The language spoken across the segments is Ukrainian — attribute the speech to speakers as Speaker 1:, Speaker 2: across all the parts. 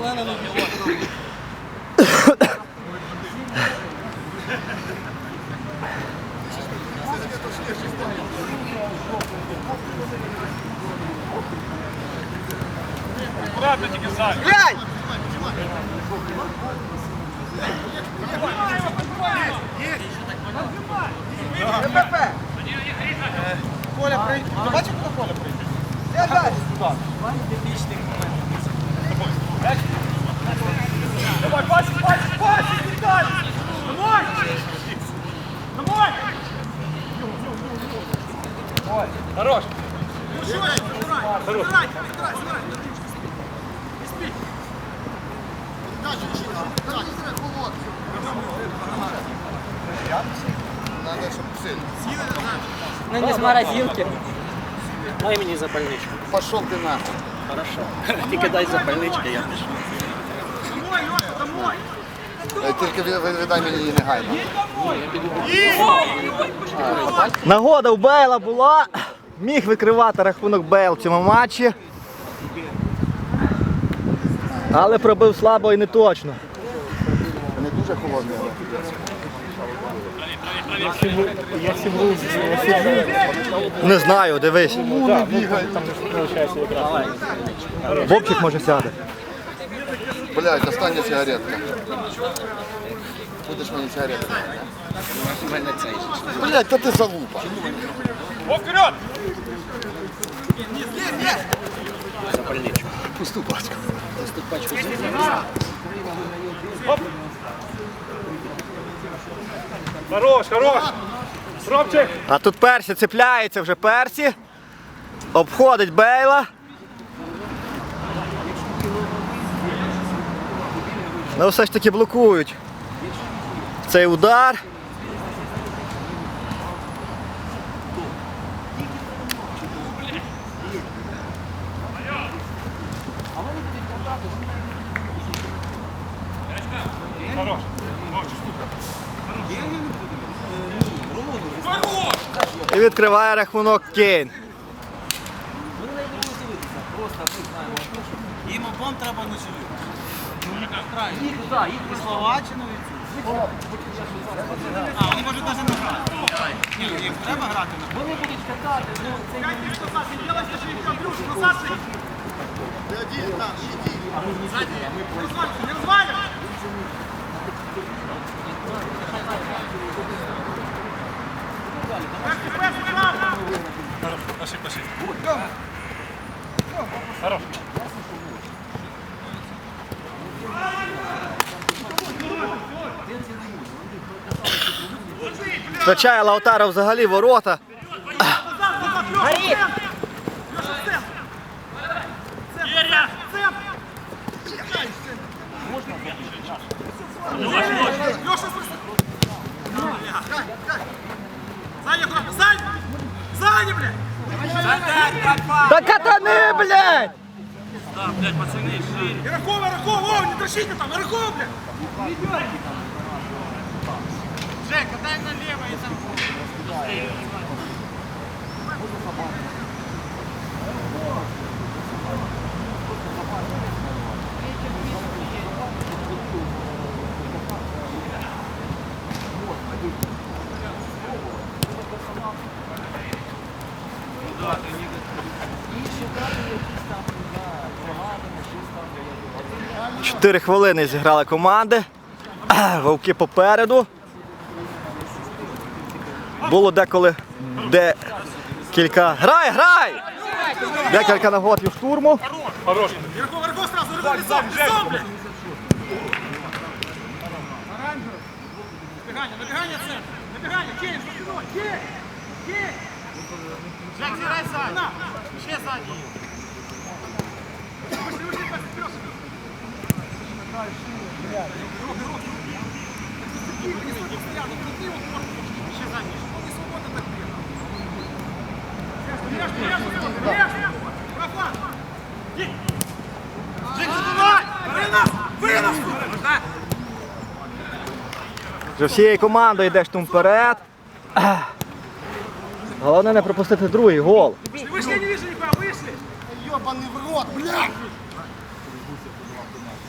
Speaker 1: зелена не біло.
Speaker 2: Аккуратно тільки ззаді.
Speaker 1: Глянь! ПП!
Speaker 3: Ну не с морозилки. Дай мені запальничку.
Speaker 4: Пошел ты нахуй.
Speaker 3: Хорошо. Тільки дай запальнички, я пишу.
Speaker 4: Е, Тільки ви- ви- видай мені її негайно.
Speaker 1: Нагода у Бейла була. Міг викривати рахунок Бейл в цьому матчі. Але пробив слабо і не точно.
Speaker 4: Холодний, але.
Speaker 1: Не знаю, дивись.
Speaker 4: Не бігай.
Speaker 1: Вовчик може сяде.
Speaker 4: Блядь, остання сигаретка. Будеш мені сигаретку. Блядь, та ти залупа.
Speaker 2: О, вперед!
Speaker 3: Запальничку.
Speaker 4: Пусту пачку.
Speaker 3: Тут пачку
Speaker 2: Хорош, хорош! Сробчик!
Speaker 1: А тут Персі цепляється вже Персі. Обходить Бейла. Ну все ж таки блокують. Цей удар.
Speaker 2: Хорош!
Speaker 1: І відкриває рахунок Кейн.
Speaker 5: Їм обом треба на жилю. Їх туди, їх Словаччину і цю. А, вони можуть навіть не грати. Ні, ну, їм треба грати. Вони будуть катати, ну це
Speaker 2: Пошли, пошли.
Speaker 1: Лаутара взагалі ворота.
Speaker 5: Саня, Саня, блядь!
Speaker 1: Та катани, блядь!
Speaker 5: Иракова, Иракова, о, не трощите там, Иракова, блядь! Жека, дай налево и там.
Speaker 1: Чотири хвилини зіграли команди. Вовки попереду. Було деколи декілька. Грай, грай! Декілька нагод і штурму.
Speaker 2: Хорош!
Speaker 5: Центр! Набегание, Кей, за спиной, Кей! Кей! Жек, зирай сзади! Ще сзади! Вышли, вышли, вперед!
Speaker 1: Вже всією командою йдеш там вперед. Головне не пропустити другий гол.
Speaker 5: Вышли, я не вижу никуда, вышли!
Speaker 4: Йобаний в рот, блядь!
Speaker 2: відбувся подавав до нас.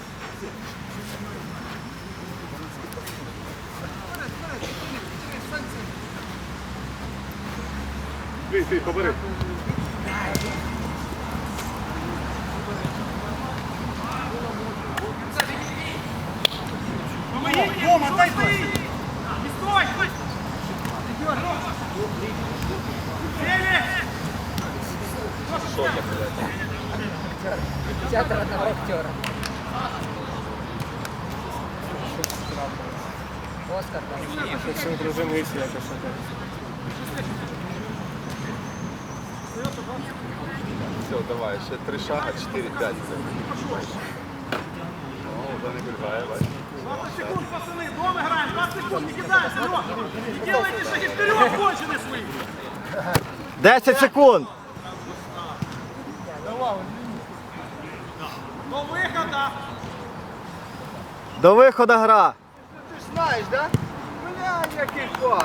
Speaker 2: Ти, ти, побери.
Speaker 4: Рома, дай пас! Не стой! Леви! Что я, блядь?
Speaker 6: Театр одного актера. Оскар, да.
Speaker 2: Це дружиниці якось.
Speaker 7: Все, давай, ще три шага, 4-5. О, вже не бігає, бачиш.
Speaker 4: 20 секунд, пацаны, дома играем, 20 секунд, не кидаемся, Леха! Не делайте шаги вперед, кончены свои!
Speaker 1: 10 секунд.
Speaker 4: До
Speaker 1: виходу гра.
Speaker 4: Ти ж знаєш, да? Бля, який класс!